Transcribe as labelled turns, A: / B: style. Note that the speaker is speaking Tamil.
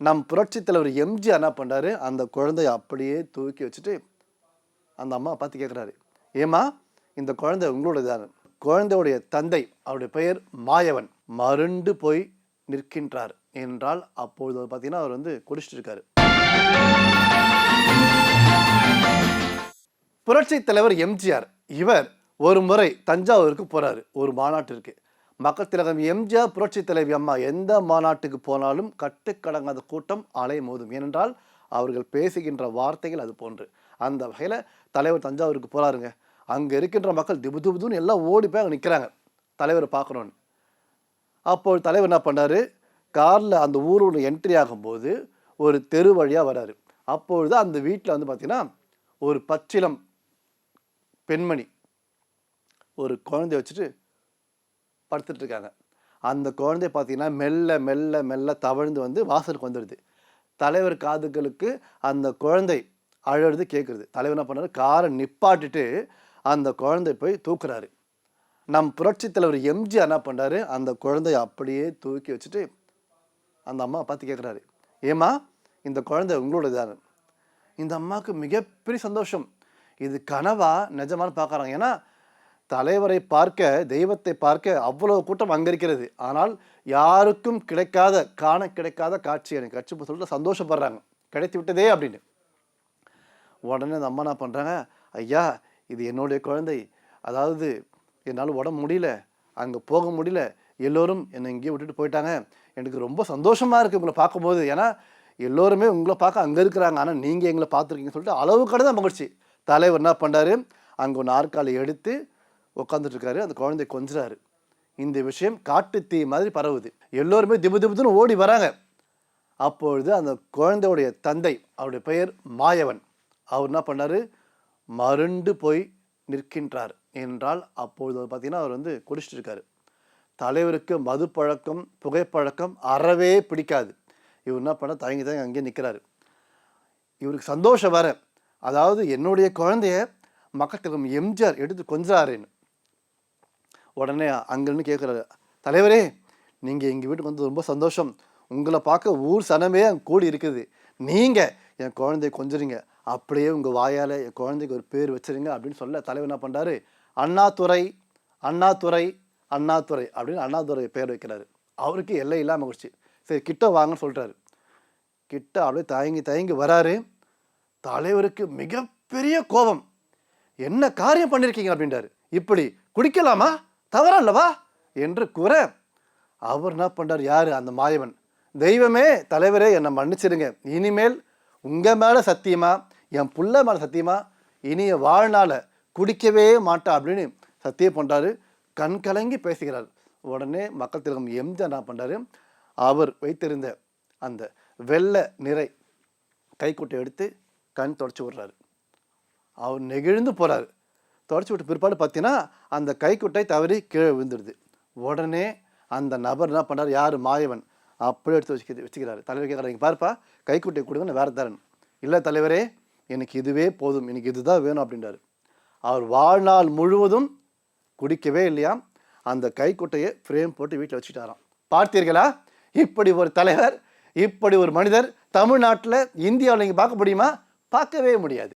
A: நம் புரட்சி தலைவர் எம்ஜிஆர் என்ன பண்ணுறாரு அந்த குழந்தைய அப்படியே தூக்கி வச்சுட்டு அந்த அம்மா பார்த்து கேட்குறாரு ஏம்மா இந்த குழந்தை உங்களோடதான குழந்தையுடைய தந்தை அவருடைய பெயர் மாயவன். மருண்டு போய் நிற்கின்றார். என்றால் அப்பொழுது பார்த்தீங்கன்னா அவர் வந்து குடிச்சிட்டு இருக்காரு. புரட்சி தலைவர் எம்ஜிஆர் இவர் ஒரு முறை தஞ்சாவூருக்கு போகிறாரு ஒரு மாநாட்டிற்கு. மக்கள் திலகம் எம்ஜிஆர் புரட்சி தலைவி அம்மா எந்த மாநாட்டுக்கு போனாலும் கட்டுக்கடங்காத கூட்டம் அலை மோதும். ஏனென்றால் அவர்கள் பேசுகின்ற வார்த்தைகள் அது போன்று. அந்த வகையில் தலைவர் தஞ்சாவூருக்கு போகிறாருங்க அங்கே இருக்கின்ற மக்கள் திபு திபுதுன்னு எல்லாம் ஓடி போய் அங்கே நிற்கிறாங்க தலைவரை பார்க்கணுன்னு அப்போ தலைவர் என்ன பண்ணாரு? காரில் அந்த ஊரோட என்ட்ரி ஆகும்போது ஒரு தெரு வழியாக வராரு. அப்பொழுது அந்த வீட்டில் வந்து பார்த்திங்கன்னா ஒரு பச்சிலம் பெண்மணி ஒரு குழந்தைய வச்சுட்டு படுத்துட்ருக்காங்க அந்த குழந்தை பார்த்தீங்கன்னா மெல்ல மெல்ல மெல்ல தவழ்ந்து வந்து வாசலுக்கு வந்துடுது. தலைவர் காதுகளுக்கு அந்த குழந்தை அழுறது கேட்குறது தலைவர் என்ன பண்ணாரு? காரை நிப்பாட்டிட்டு அந்த குழந்தை போய் தூக்குறாரு. நம் புரட்சி தலைவர் எம்ஜிஆர் என்ன பண்ணுறாரு அந்த குழந்தைய அப்படியே தூக்கி வச்சுட்டு அந்த அம்மா பார்த்து கேட்குறாரு ஏம்மா இந்த குழந்தை உங்களோடதான இந்த அம்மாவுக்கு மிகப்பெரிய சந்தோஷம். இது கனவா? நிஜமானு பார்க்குறாங்க. ஏன்னா தலைவரை பார்க்க தெய்வத்தை பார்க்க அவ்வளவு கூட்டம் அங்கே இருக்கிறது ஆனால் யாருக்கும் கிடைக்காத காண கிடைக்காத காட்சி எனக்கு. கட்சி சொல்லிட்டு சந்தோஷப்படுறாங்க. கிடைத்து விட்டதே அப்படின்னு. உடனே அந்த அம்மா என்ன பண்ணுறாங்க ஐயா இது என்னுடைய குழந்தை. அதாவது என்னால் உடம்பு முடியல. அங்கே போக முடியல. எல்லோரும் என்னை இங்கேயே விட்டுட்டு போயிட்டாங்க. எனக்கு ரொம்ப சந்தோஷமாக இருக்குது உங்களை பார்க்கும்போது. ஏன்னா எல்லோருமே உங்களை பார்க்க அங்கே இருக்கிறாங்க. ஆனால் நீங்கள் எங்களை பார்த்துருக்கீங்கன்னு சொல்லிட்டு அளவு கடந்த மகிழ்ச்சி. தலைவர் என்ன பண்ணுறாரு அங்கே ஒரு நாற்காலி எடுத்து உட்காந்துட்ருக்காரு அந்த குழந்தை கொஞ்சுறாரு. இந்த விஷயம் காட்டு தீ மாதிரி பரவுது. எல்லோருமே திபு திபுதுன்னு ஓடி வராங்க. அப்பொழுது அந்த குழந்தையுடைய தந்தை அவருடைய பெயர் மாயவன். அவர் என்ன பண்ணாரு? மருண்டு போய் நிற்கின்றார். என்றால் அப்பொழுது பார்த்திங்கன்னா அவர் வந்து குடிச்சிட்டு இருக்காரு தலைவருக்கு மது பழக்கம் புகைப்பழக்கம் அறவே பிடிக்காது. இவர் என்ன பண்ண தயங்கி தயங்கி அங்கேயே நிற்கிறாரு இவருக்கு சந்தோஷம் வர அதாவது என்னுடைய குழந்தைய மக்கள் எம்ஜிஆர் எடுத்து கொஞ்சாருன்னு உடனே அங்கேருந்து கேட்குறாரு தலைவரே நீங்கள் எங்கள் வீட்டுக்கு வந்து ரொம்ப சந்தோஷம். உங்களை பார்க்க ஊர் சனமே அங்கே கூடி இருக்குது. நீங்கள் என் குழந்தைய கொஞ்சுறீங்க. அப்படியே உங்கள் வாயால் என் குழந்தைக்கு ஒரு பேர் வச்சுருங்க அப்படின்னு சொல்ல தலைவர் என்ன பண்ணுறாரு அண்ணாதுரை அண்ணாதுரை அண்ணாதுரை அப்படின்னு அண்ணாதுரை பேர் வைக்கிறாரு. அவருக்கு எல்லை இல்லாமல் குடிச்சு சரி கிட்ட வாங்கன்னு சொல்கிறாரு கிட்ட அப்படியே தயங்கி தயங்கி வராரு. தலைவருக்கு மிகப்பெரிய கோபம். என்ன காரியம் பண்ணியிருக்கீங்க அப்படின்றாரு. இப்படி குடிக்கலாமா? தவறல்லவா? என்று கூற அவர் என்ன பண்றார்? யார்? அந்த மாயவன். தெய்வமே தலைவரே என்னை மன்னிச்சிடுங்க இனிமேல் உங்கள் மேலே சத்தியமா? என் புள்ள மேலே சத்தியமா? இனிய வாழ்நாள குடிக்கவே மாட்டா அப்படின்னு சத்தியம் பண்ணுறாரு கண் கலங்கி பேசுகிறார். உடனே மக்கள் திலகம் எம்ஜிஆர் என்ன பண்ணுறாரு அவர் வைத்திருந்த அந்த வெள்ளை நிறை கைக்குட்டை எடுத்து கண் தொடச்சி விடுறாரு. அவர் நெகிழ்ந்து போகிறாரு தொடச்சி விட்ட பிற்பாடு பார்த்தீங்கன்னா அந்த கைக்குட்டை தவறி கீழே விழுந்துடுது. உடனே அந்த நபர் என்ன பண்ணார் யார்? மாயவன். அப்படியே எடுத்து வச்சுக்க வச்சுக்கிறாரு. தலைவர் கேட்குறாங்க பார்ப்பா கைக்குட்டை கொடுங்க வேறு தரன். இல்லை தலைவரே எனக்கு இதுவே போதும். எனக்கு இதுதான் வேணும் அப்படின்றாரு. அவர் வாழ்நாள் முழுவதும் குடிக்கவே இல்லையா? அந்த கைக்குட்டையை ஃப்ரேம் போட்டு வீட்டில் வச்சுட்டாராம் பார்த்தீர்களா? இப்படி ஒரு தலைவர் இப்படி ஒரு மனிதர் தமிழ்நாட்டில் இந்தியாவில் நீங்கள் பார்க்க முடியுமா? பார்க்கவே முடியாது.